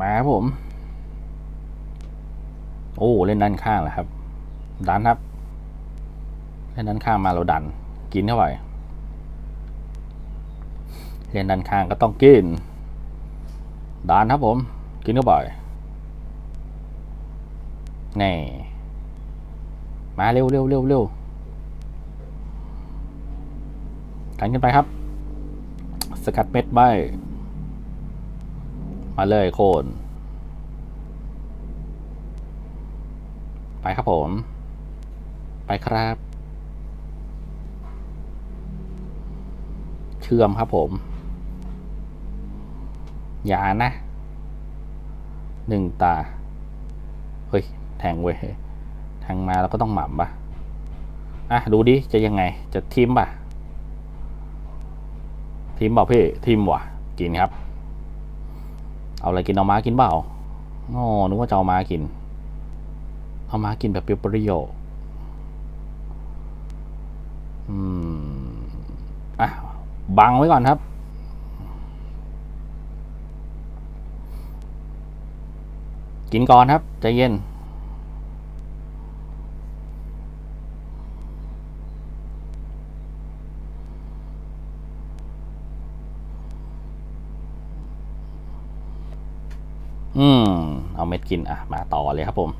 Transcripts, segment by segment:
มาครับผม โอ้ เล่นด้านข้างเหรอครับ ดันครับ เล่นด้านข้างมาเราดัน กินเข้าไปเล่นด้านข้างก็ต้องกินดันครับผม กินเข้าไปแน่มาเร็วเร็วเร็วเร็วดันขึ้นไปครับ สกัดเม็ดใบ มาเลยโคน ไปครับผม ไปครับ เชื่อมครับผม อย่านะหนึ่งตา เฮ้ย แทงเว้ยแทงมาแล้วก็ต้องหม่ำปะอะ ดูดิ จะยังไง จะทิมปะทิมเปล่าพี่ ทิมว่ะกินครับ เอาอะไรกินเอามากินเปล่าอ๋อนึกว่าจะเอามากิน เอามากินแบบเปรี้ยวๆอืมอะบังไว้ก่อนครับ กินก่อนครับใจเย็น อืม เอาเม็ดกินอะมาต่อเลยครับผม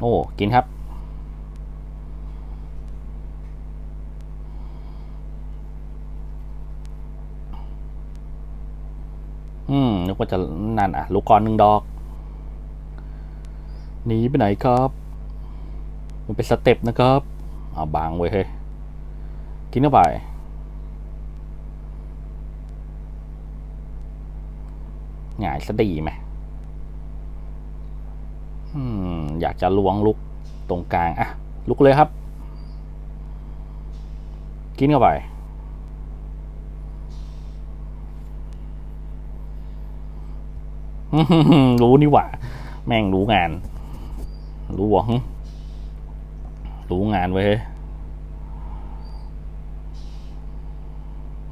โอ้ กินครับ อืม นึกว่าจะนั่นอะ ลูกกรอนหนึ่งดอก หนีไปไหนครับ มันเป็นสเต็ปนะครับ เอาบางไว้เฮ้ย กินเข้าไป หงายสะดีไหมอยากจะล้วงลุกตรงกลาง อะ ลุกเลยครับ กินเข้าไป รู้นี่หว่า แม่งรู้งาน รู้หวงรู้งานไว้ยเฮ้ย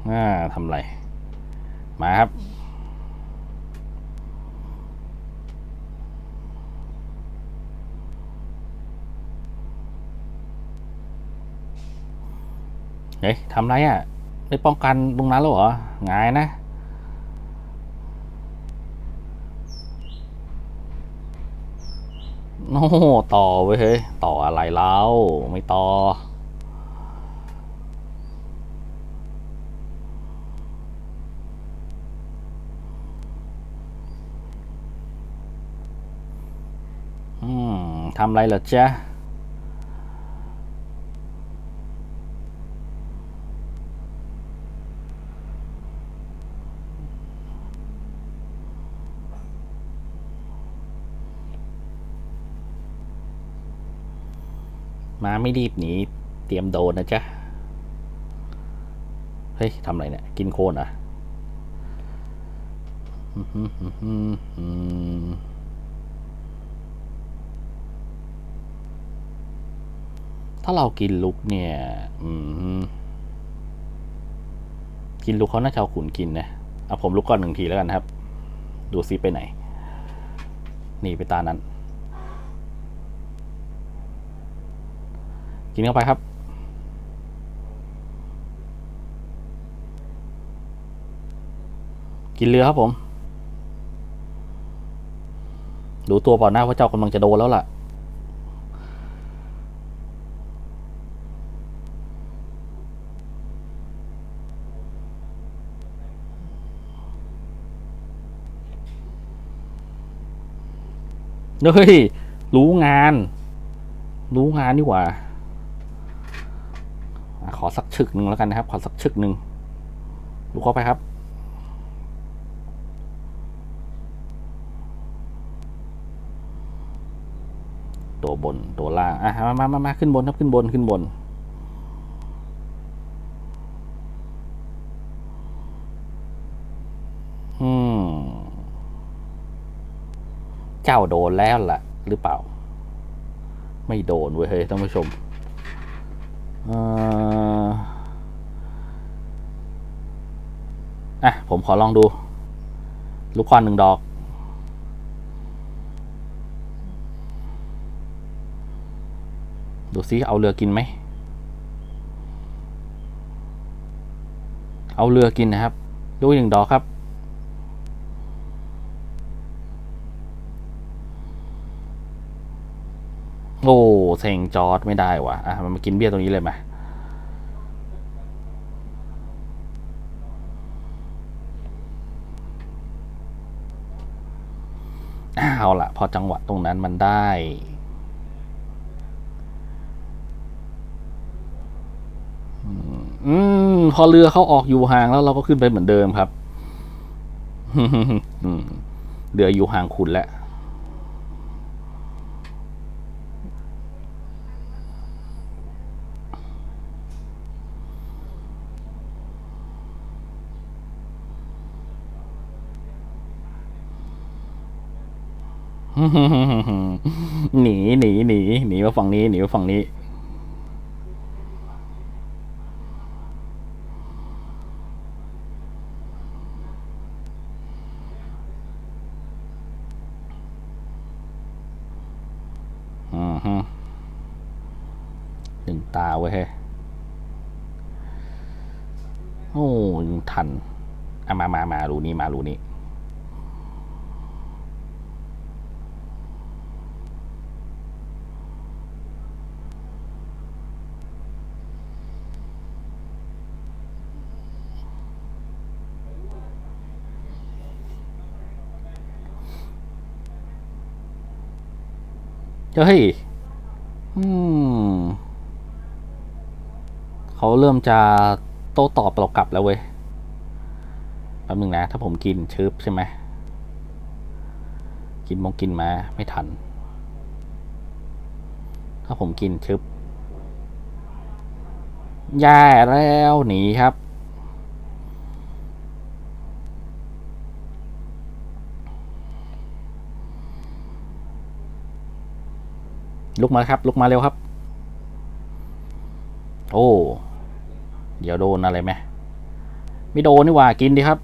อ่าทำไร มาครับ เฮ้ยทำไรอะได้ป้องกันตรงนั้นแล้วเหรอหงายนะโอ้โหต่อเว้ยเฮ้ย ต่ออะไรแล้วไม่ต่อืมทำไรเหรอจ๊ะ ไม่รีบหนีเตรียมโดนนะจ๊ะ เฮ้ยทำอะไรเนี่ย กินโคนอะถ้าเรากินลุกเนี่ยกินลุกเขาน่าจะเอาขุนกินนะ เอาผมลุกก่อนหนึ่งทีแล้วกันครับ ดูซิไปไหนหนีไปตานั้น กินเข้าไปครับ กินเรือครับผม ดูตัวเปล่าหน้าพระเจ้ากำลังจะโดนแล้วล่ะ เฮ้ย รู้งาน รู้งานดีกว่า อะขอสักชึกหนึ่งแล้วกันนะครับ ขอสักชึกหนึ่งดูเข้าไปครับ ตัวบนตัวล่างอะมามามามาขึ้นบนครับขึ้นบนขึ้นบนอืมเจ้าโดนแล้วล่ะ หรือเปล่า ไม่โดนเว้ยเฮ้ยท่านผู้ชมอ่อ อะ ผมขอลองดู ลูกควันหนึ่งดอก ดูซิเอาเรือกินไหม เอาเรือกินนะครับ ดูหนึ่งดอกครับ โอ้เซ็งจอดไม่ได้ว่ะ อะ มันมากินเบี้ยตรงนี้เลยไห เอาละพอจังหวะตรงนั้นมันได้ อืม พอเรือเขาออกอยู่ห่างแล้วเราก็ขึ้นไปเหมือนเดิมครับเรืออยู่ห่างคุณแล้ว หนีหนีหนีหนีมาฝั่งนี้หนีมาฝั่งนี้อือฮึหนึ่งตาไว้ยเฮ้โอ้ยังทัน อะมามามารูนี้มารูนี้ เฮ้ยอืมเขาเริ่มจะโต้ตอบเรากลับแล้วเว้ยแป๊บนึงนะ ถ้าผมกินชึบใช่ไหม กินมงกินมาไม่ทัน ถ้าผมกินชึบแย่แล้วหนีครับ ลุกมาครับ ลุกมาเร็วครับ โอ้ เดี๋ยวโดนอะไรไหมไม่โดนนี่หว่ากินดีครับ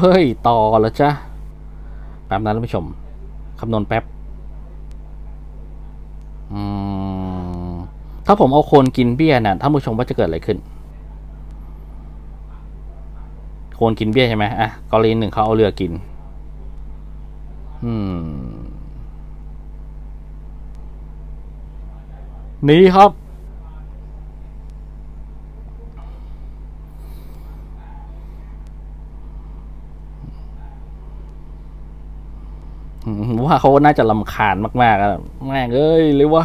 เฮ้ย ต่อแล้วจ้ะแป๊บนะท่านผู้ชม คำนวณแป๊บ อืม ถ้าผมเอาโคนกินเบี้ยน่ะท่านผู้ชมว่าจะเกิดอะไรขึ้น โคนกินเบี้ยใช่ไหมอะกรณีหนึ่งเขาเอาเรือกิน อืมหนีครับ ว่าเขาน่าจะลำคาญมากๆอะแม่งเอ้ยหรือว่า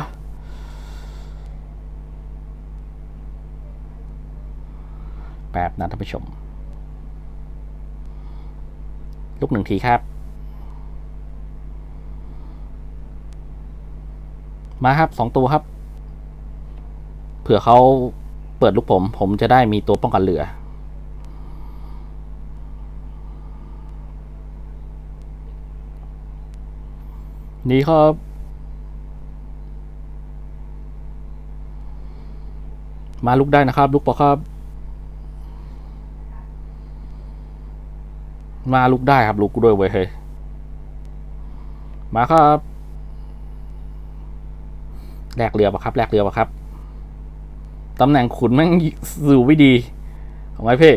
ป๊บนะท่านผู้ชมลูกหนึ่งทีครับ มาครับสองตัวครับ เผื่อเขาเปิดลูกผม ผมจะได้มีตัวป้องกันเรือนี่ครับ มาลุกได้นะครับ ลุกปะครับ มาลุกได้ครับลุกด้วยเว้ยเฮ้ยมาครับแลกเรือปะครับแลกเรือปะครับตำแหน่งขุนแม่งสู่ไม่ดีของไอ้เพ่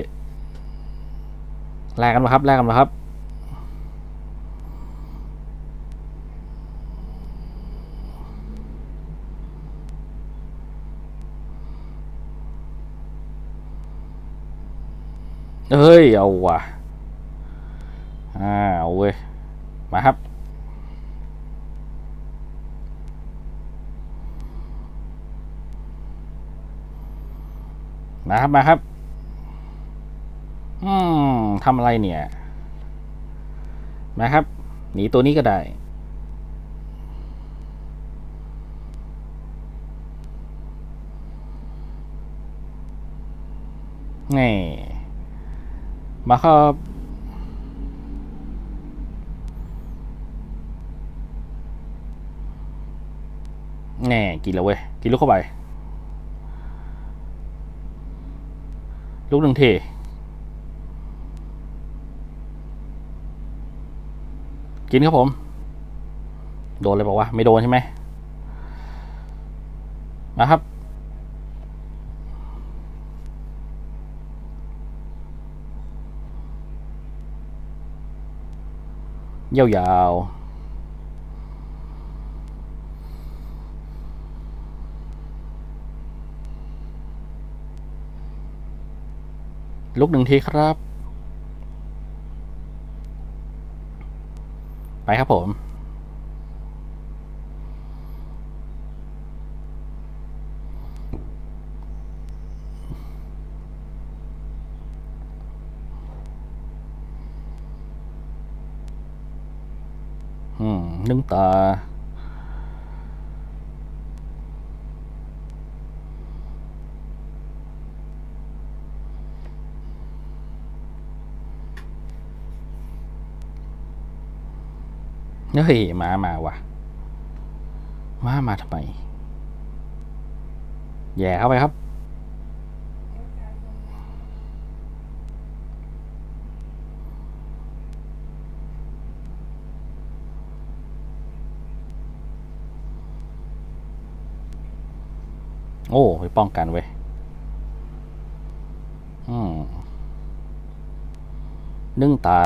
แลกกันปะครับแลกกันปะครับเฮ้ย เอาว่ะ อ่าเอาเว้ย มาครับ มาครับ มาครับ อืมทำอะไรเนี่ย มาครับ หนีตัวนี้ก็ได้นี่มาครับ แน่กินแล้วเว้ย กินลูกเข้าไป ลูกหนึ่งเทกินครับผม โดนเลยบอกว่า ไม่โดนใช่ไหมมาครับ ยาวๆ ลุกหนึ่งทีครับ ไปครับผม อืมนึ่งตา เฮ้ยมามาว่ะมามาทำไม แย่เข้าไปครับโอ้ไปป้องกันเว้ย อืมนึ่งตา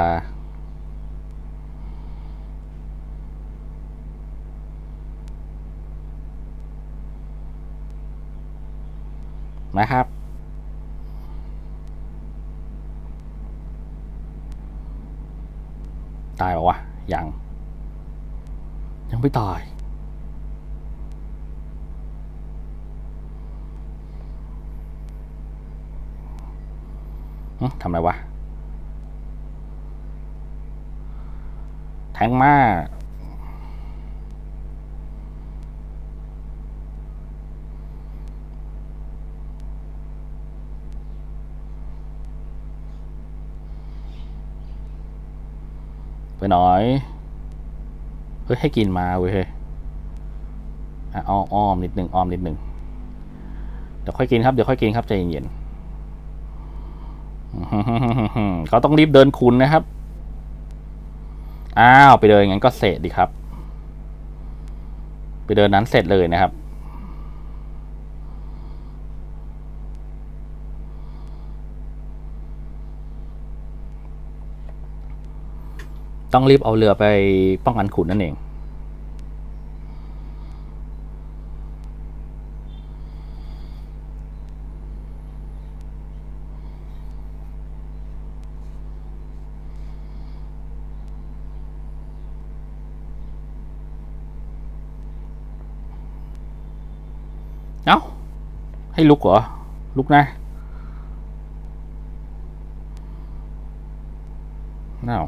นะครับ ตายปล่าวะ ยัง ยังไม่ตาย ทำอะไรวะ แทงมา หน่อย เฮ้ยให้กินมาเว้ยอ้อมอ้อมนิดหนึ่งอ้อมนิดหนึ่งเดี๋ยวค่อยกินครับเดี๋ยวค่อยกินครับใจเย็นๆเขาต้องรีบเดินคุณนะครับ อ้าวไปเดินงั้นก็เสร็จดีครับ ไปเดินนั้นเสร็จเลยนะครับ ต้องรีบเอาเรือไปป้องกันขุนนั่นเอง เอ้า ให้ลุกเหรอ ลุกนะเอ้า